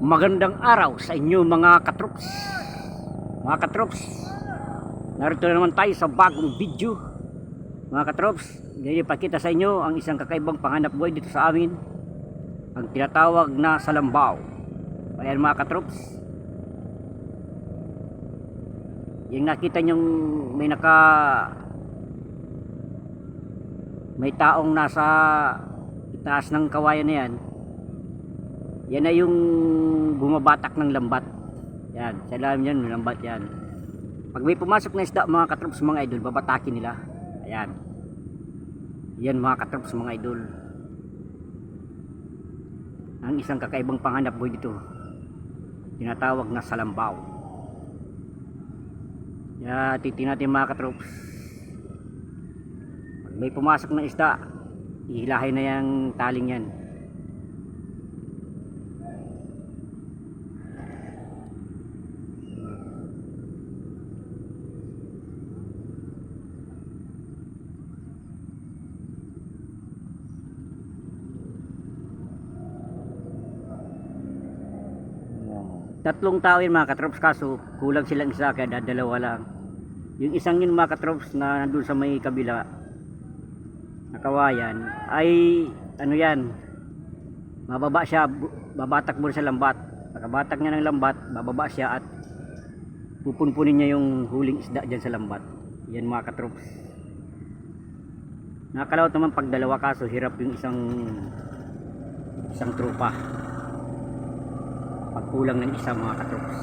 Magandang araw sa inyo mga katrops. Mga katrops, narito na naman tayo sa bagong video. Mga katrops, ngayon ipakita sa inyo ang isang kakaibang panganap buhay dito sa amin. Ang tinatawag na salambaw. Ayan mga katrops. Yung nakita nyong may naka may taong nasa itaas ng kawayan na yan yan ay yung bumabatak ng lambat. Yan sa ilalim yan lambat yan. Pag may pumasok na isda mga katrops mga idol babatakin nila. Ayan. Yan mga katrops mga idol. Ang isang kakaibang panganap boy dito. Tinatawag na salambaw. Yan titingnan natin mga katrops. Pag may pumasok na isda ihilahin na yung taling yan Tatlong tao yun mga katrops kaso kulang silang isa kaya dalawa lang. Yung isang yun mga katrops na nandun sa may kabila na kawayan ay ano yan mababa siya babatak mo sa lambat. Pagkabatak niya ng lambat bababa siya at pupunpunin niya yung huling isda dyan sa lambat. Yan mga katrops. Nakalawat naman pag dalawa kaso hirap yung isang isang trupa pagkulang ng isa mga katrops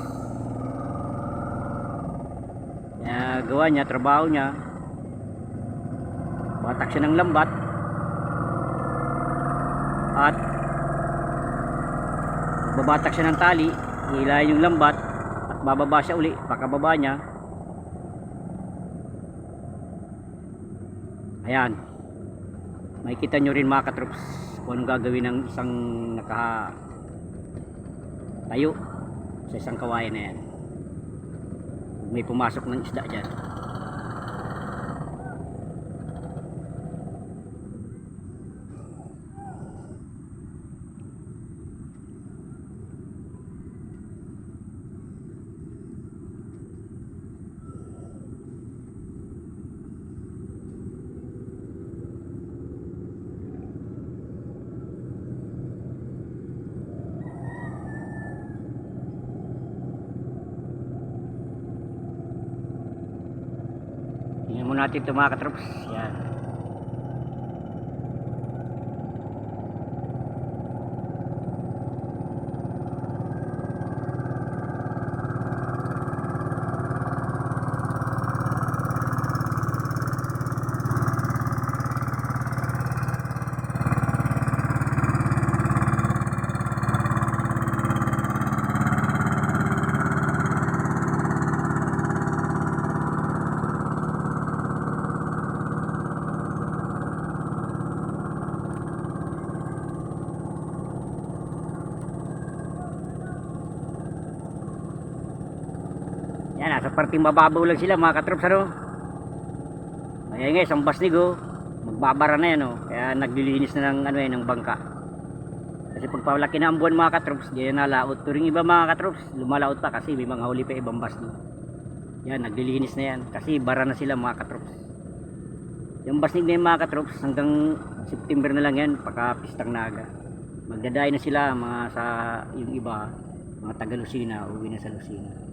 kaya gawa niya trabaho niya batak siya ng lambat at babatak siya ng tali hilahin yung lambat at bababa siya uli pagkababa niya. Ayan. Makikita nyo rin mga katrops kung anong gagawin ng isang naka tayo sa isang kawayan na yan. May pumasok ng isda dyan natin ito mga katrops. Yan Yan, nasa parting mababaw lang sila mga katrops ano. Ayan nga, isang basnig oh. Magbabara na yan oh. Kaya naglilinis na ng ano yan, ng bangka. Kasi pag palaki na ang buwan mga katrops, di na nalaot. Turing iba mga katrops, lumalaot pa kasi may mga huli pa ibang basnig. Yan, naglilinis na yan. Kasi bara na sila mga katrops. Yung basnig na yung mga katrops, hanggang September na lang yan, pagka pistang naga. Magdaday na sila mga sa yung iba, mga taga Lucina, uwi na sa Lucina.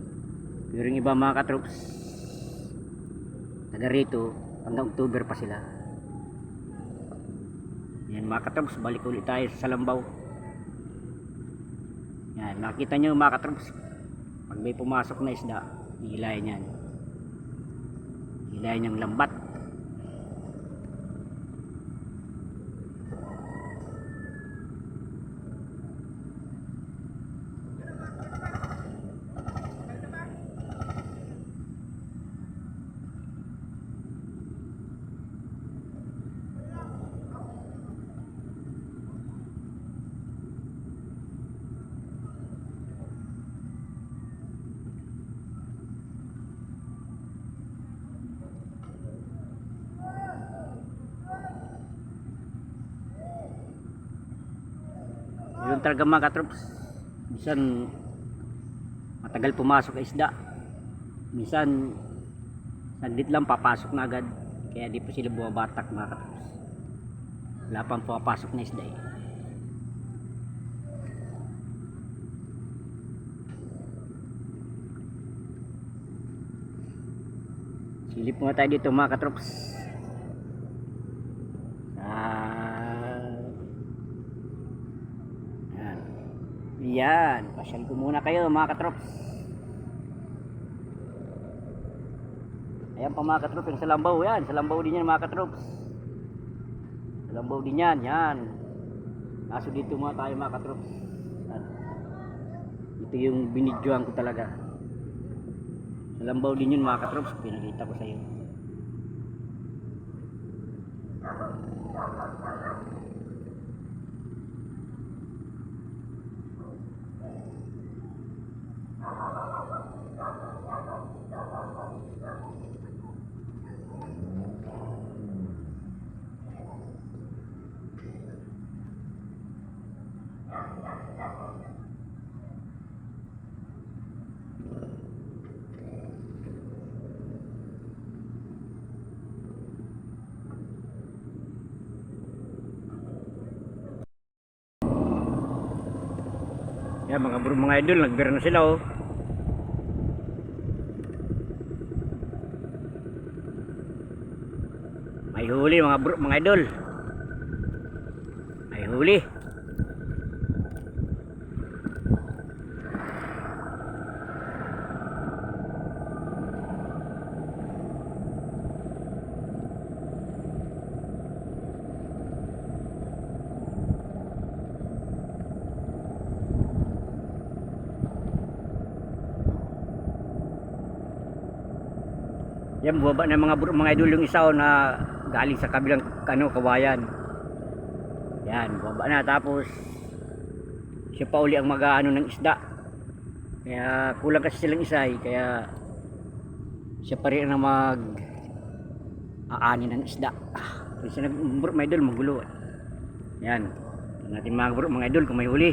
Pero yung iba mga katroops, taga rito, hanggang October pa sila. Yan mga katroops, balik ulit tayo sa Salambaw. Yan, makita nyo mga katroops, pag may pumasok na isda, hihilayin yan. Hihilayin yung lambat. Yun talaga mga katrops. minsan matagal pumasok ang isda. Minsan saglit lang papasok na agad. Kaya di pa sila bumabatak mga katrops. Wala pang pumapasok na isda eh. Silip muna tayo dito mga katrops yan pasyal ko muna kayo mga katrops Ayan pa mga katrops, yung sa lambaw yan. Sa lambaw din yan mga katrops. Sa lambaw din yan, yan. Kaso dito mga tayo mga katrops. Yan. Ito yung binidyohan ko talaga. Sa lambaw din yun mga katrops, pinakita ko sa iyo. Yan mga bro, mga idol, nagbira na sila oh. May huli mga bro, mga idol. May huli. Yan bumaba ng mga mga idol yung isa oh, na galing sa kabilang ano kawayan. Yan, bumaba na tapos siya pa uli ang mag-ano ng isda. Kaya kulang kasi silang isa eh, kaya siya pa rin ang mag aani ng isda. Ah, kasi nag mga idol magulo. Yan. Tingnan natin mga bro, mga idol kung may huli.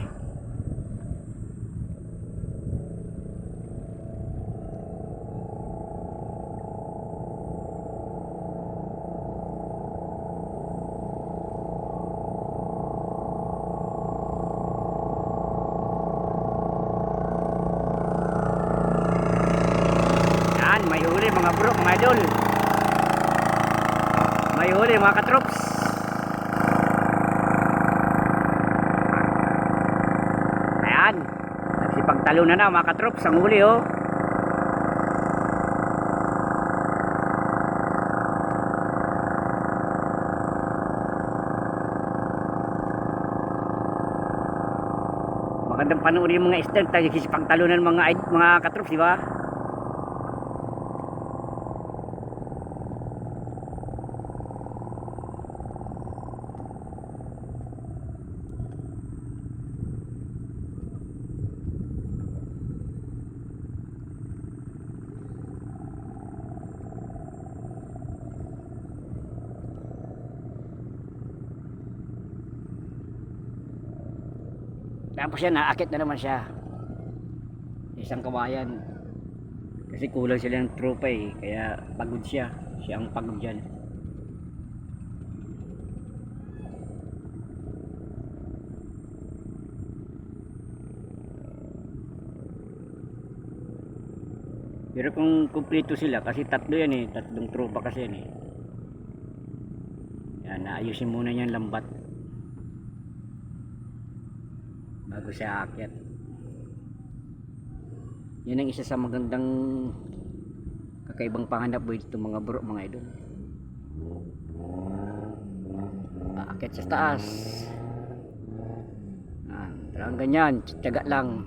Yan, may huli mga bro, mga idol. May huli mga katrops. Ayan. Nagsipagtalo na na mga katrops ang huli oh. Magandang panoorin yung mga isda, nagsipagtalo na ng mga mga katrops, di ba? Tapos yan, naakit na naman siya. Isang kawayan. Kasi kulang sila ng tropa eh. Kaya pagod siya. Siya ang pagod dyan. Pero kung kumpleto sila, kasi tatlo yan eh. Tatlong tropa kasi yan eh. Yan, naayusin muna niyan lambat. Bago siya aakyat. Yan ang isa sa magandang kakaibang panganap boy dito mga bro mga idol. Aakyat sa taas. Ah, talagang ganyan tiyaga lang